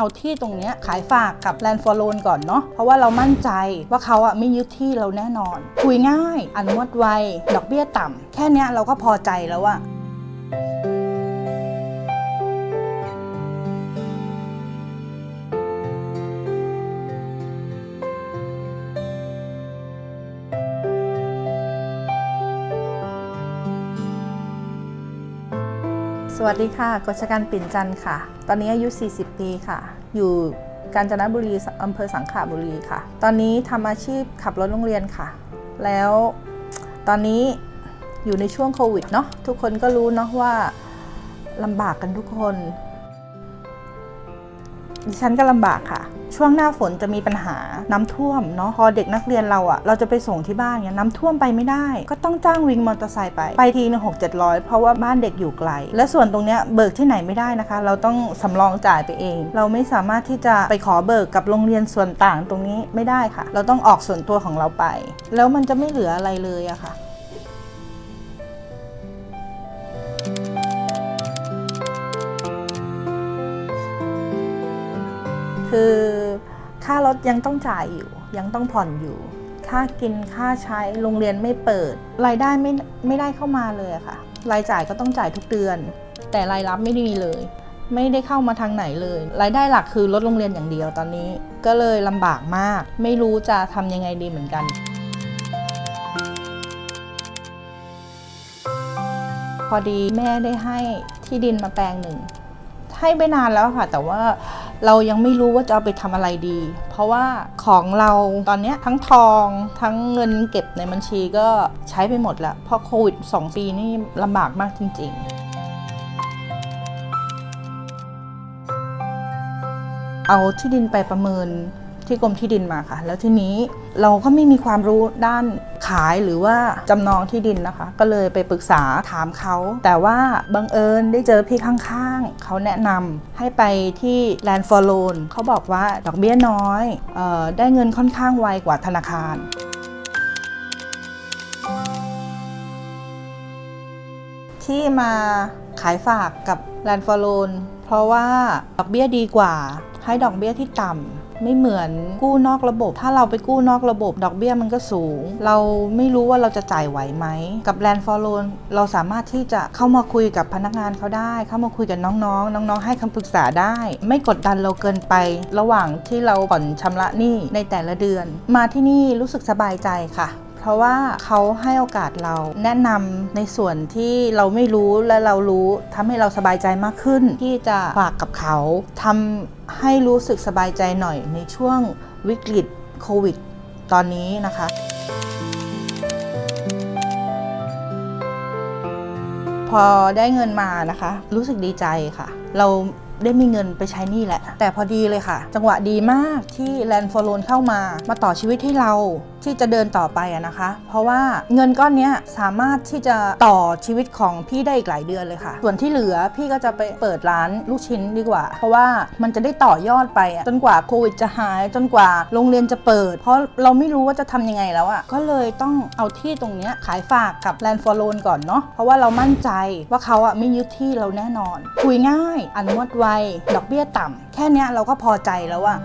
เอาที่ตรงนี้ขายฝากกับแลนด์ฟอร์โลนก่อนเนาะเพราะว่าเรามั่นใจว่าเขาอะไม่ยึดที่เราแน่นอน คุยง่าย อนุมัติไว ดอกเบี้ยต่ำแค่นี้เราก็พอใจแล้วอะ สวัสดีค่ะกฤชการปิ่นจันทร์ค่ะ ตอนนี้อายุ 40 ปีค่ะ อยู่กาญจนบุรีอำเภอสังขะบุรีค่ะ ตอนนี้ทำอาชีพขับรถโรงเรียนค่ะ แล้วตอนนี้อยู่ในช่วงโควิดเนาะทุกคนก็รู้เนาะว่าลำบากกันทุกคน ดิฉันก็ลำบากค่ะ ช่วงหน้าฝนจะมีปัญหาน้ำท่วมเนาะพอเด็กนักเรียนเราอะเราจะไปส่งที่บ้านเนี่ยน้ำท่วมไปไม่ได้ ก็ต้องจ้างวิงมอเตอร์ไซค์ไปไปทีนึงหกเจ็ดร้อยเพราะว่าบ้านเด็กอยู่ไกล และส่วนตรงเนี้ยเบิกที่ไหนไม่ได้นะคะ เราต้องสำรองจ่ายไปเอง เราไม่สามารถที่จะไปขอเบิกกับโรงเรียนส่วนต่างตรงนี้ไม่ได้ค่ะ เราต้องออกส่วนตัวของเราไป แล้วมันจะไม่เหลืออะไรเลยอะค่ะ คือค่ารถยังต้องจ่ายอยู่ ยังต้องผ่อนอยู่ ค่ากินค่าใช้โรงเรียนไม่เปิด รายได้ไม่ไม่ได้เข้ามาเลยค่ะ รายจ่ายก็ต้องจ่ายทุกเดือน แต่รายรับไม่ได้มีเลย ไม่ได้เข้ามาทางไหนเลย รายได้หลักคือรถโรงเรียนอย่างเดียวตอนนี้ ก็เลยลำบากมาก ไม่รู้จะทำยังไงดีเหมือนกันพอดีแม่ได้ให้ที่ดินมาแปลงหนึ่งให้ไปนานแล้วค่ะ แต่ว่า เรายังไม่รู้ว่าจะเอาไปทำอะไรดี เพราะว่าของเราตอนนี้ทั้งทองทั้งเงินเก็บในบัญชีก็ใช้ไปหมดแล้วเพราะโควิด 2 ปีนี่ลำบากมากจริง ๆเอาที่ดินไปประเมินที่กรมที่ดินมาค่ะ แล้วทีนี้เราก็ไม่มีความรู้ด้าน ขายหรือว่าจำนองที่ดินนะคะ ก็เลยไปปรึกษาถามเขา แต่ว่าบังเอิญได้เจอพี่ข้างๆ เขาแนะนำให้ไปที่ Land for Loan เขาบอกว่าดอกเบี้ยน้อยออได้เงินค่อนข้างไวกว่าธนาคารที่มาขายฝากกับ Land for Loan เพราะว่าดอกเบี้ยดีกว่า ให้ดอกเบี้ยที่ต่ำ ไม่เหมือนกู้นอกระบบ ถ้าเราไปกู้นอกระบบ ดอกเบี้ยมันก็สูง เราไม่รู้ว่าเราจะจ่ายไหวไหม กับแลนด์ฟอร์โลนเราสามารถที่จะเข้ามาคุยกับพนักงานเขาได้ เข้ามาคุยกับน้องๆ น้องๆ ให้คำปรึกษาได้ ไม่กดดันเราเกินไป ระหว่างที่เราผ่อนชำระหนี้ในแต่ละเดือน มาที่นี่รู้สึกสบายใจค่ะ เพราะว่าเขาให้โอกาสเราแนะนำในส่วนที่เราไม่รู้และเรารู้ทำให้เราสบายใจมากขึ้น ที่จะฝากกับเขาทำให้รู้สึกสบายใจหน่อยในช่วงวิกฤตโควิด ตอนนี้นะคะพอได้เงินมานะคะ รู้สึกดีใจค่ะ เราได้มีเงินไปใช้นี่แหละ แต่พอดีเลยค่ะ จังหวะดีมากที่ Land for Loan เข้ามา มาต่อชีวิตให้เราที่จะเดินต่อไปอะนะคะ เพราะว่าเงินก้อนนี้สามารถที่จะต่อชีวิตของพี่ได้อีกหลายเดือนเลยค่ะ ส่วนที่เหลือพี่ก็จะไปเปิดร้านลูกชิ้นดีกว่า เพราะว่ามันจะได้ต่อยอดไปจนกว่าโควิดจะหายจนกว่าโรงเรียนจะเปิด เพราะเราไม่รู้ว่าจะทำยังไงแล้วอะก็เลยต้องเอาที่ตรงนี้ขายฝากกับ Land for Loan ก่อนเนาะเพราะว่าเรามั่นใจว่าเขาอะไม่ยึดที่เราแน่นอน คุยง่ายอนุมัติไวดอกเบี้ยต่ำแค่นี้เราก็พอใจแล้วอะ